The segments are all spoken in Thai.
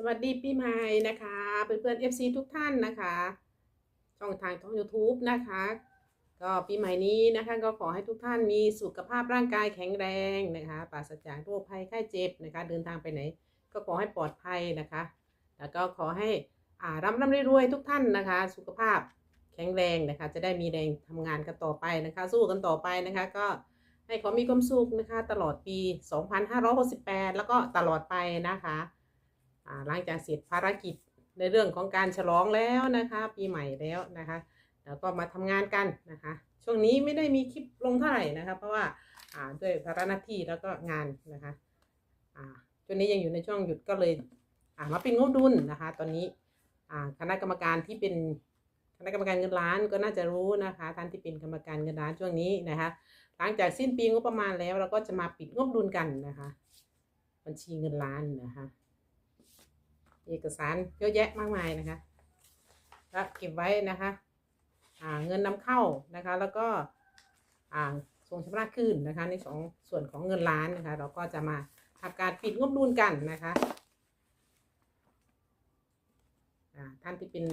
สวัสดีปีใหม่นะคะเพื่อนๆ FC ทุกท่านนะคะ ช่องทางช่อง YouTube นะคะ ก็ปีใหม่นี้นะคะก็ขอให้ทุกท่านมีสุขภาพร่างกายแข็งแรงนะคะปราศจากโรคภัยไข้เจ็บนะคะ เดินทางไปไหน ก็ขอให้ปลอดภัยนะคะ แล้วก็ขอให้อ่าร่ำร่ำรวยๆทุกท่านนะคะ สุขภาพแข็งแรงนะคะ จะได้มีแรงทำงานกันต่อไปนะคะ สู้กันต่อไปนะคะ ก็ให้ขอมีความสุขนะคะ ตลอดปี 2568 แล้วก็ตลอดไปนะคะ หลังจากเสร็จภารกิจในเรื่องของการฉลองแล้วนะคะ ปีใหม่แล้วนะคะแล้วก็มาทำงานกันนะคะ ช่วงนี้ไม่ได้มีคลิปลงเท่าไหร่นะคะ เพราะว่าด้วยภาระหน้าที่แล้วก็งานนะคะช่วงนี้ยังอยู่ในช่วงหยุดก็เลยมาเป็นงบดุลนะคะ ตอนนี้คณะกรรมการที่เป็นคณะกรรมการเงินล้านก็น่าจะรู้นะคะ ท่านที่เป็นกรรมการเงินล้านช่วงนี้นะคะ หลังจากสิ้นปีงบประมาณแล้วเราก็จะมาปิดงบดุลกันนะคะ บัญชีเงินล้านนะคะ เอกสารเยอะแยะมากมายนะคะแล้วเก็บไว้นะคะอ่าเงินนำเข้านะคะ แล้วก็อ่าส่งชำระคืนนะคะ ในสองส่วนของเงินล้านนะคะ เราก็จะมาทำการปิดงบดุลกันนะคะท่านที่เป็น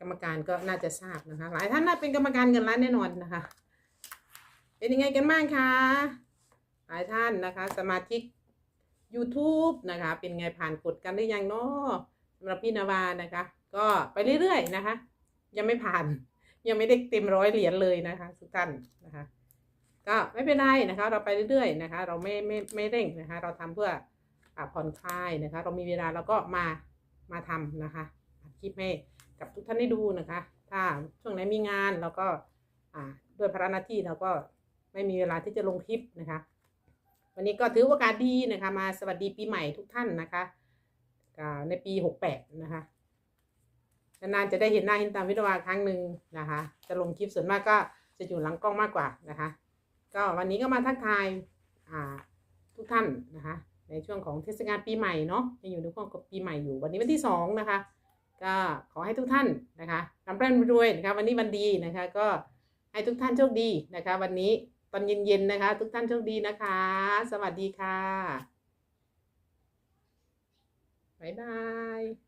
กรรมการก็น่าจะทราบนะคะ หลายท่านน่าเป็นกรรมการเงินล้านแน่นอนนะคะ เป็นยังไงกันบ้างคะหลายท่านนะคะ สมาชิก YouTube นะคะ เป็นไงผ่านกดกันหรือยังเนาะสำหรับพี่นาวานะคะ ก็ไปเรื่อยๆนะคะ ยังไม่ผ่าน ยังไม่ได้เต็มร้อยเหรียญเลยนะคะทุกท่านนะคะ ก็ไม่เป็นไรนะคะ เราไปเรื่อยๆนะคะ เราไม่ไม่ไม่เร่งนะคะ เราทำเพื่ออผ่อนคลายนะคะ เรามีเวลาเราก็มามาทำนะคะคลิปให้กับทุกท่านได้ดูนะคะ ถ้าช่วงไหนมีงานเราก็ด้วยภาระหน้าที่เราก็ไม่มีเวลาที่จะลงคลิปนะคะ วันนี้ก็ถือโอกาสดีนะคะ มาสวัสดีปีใหม่ทุกท่านนะคะในปีหกแปดนะคะนานๆจะได้เห็นหน้าเห็นตามวิทวาครั้งหนึ่งนะคะ จะลงคลิปส่วนมากก็จะอยู่หลังกล้องมากกว่านะคะ ก็วันนี้ก็มาทักทายทุกท่านนะคะ ในช่วงของเทศกาลปีใหม่เนาะยังอยู่ในช่วงปีใหม่อยู่ วันนี้วันที่สองนะคะ ก็ขอให้ทุกท่านนะคะร่ำร่ำรวยนะคะ วันนี้วันดีนะคะ ก็ให้ทุกท่านโชคดีนะคะ วันนี้ ตอนเย็นๆนะคะ ทุกท่านโชคดีนะคะ สวัสดีค่ะ บ๊ายบาย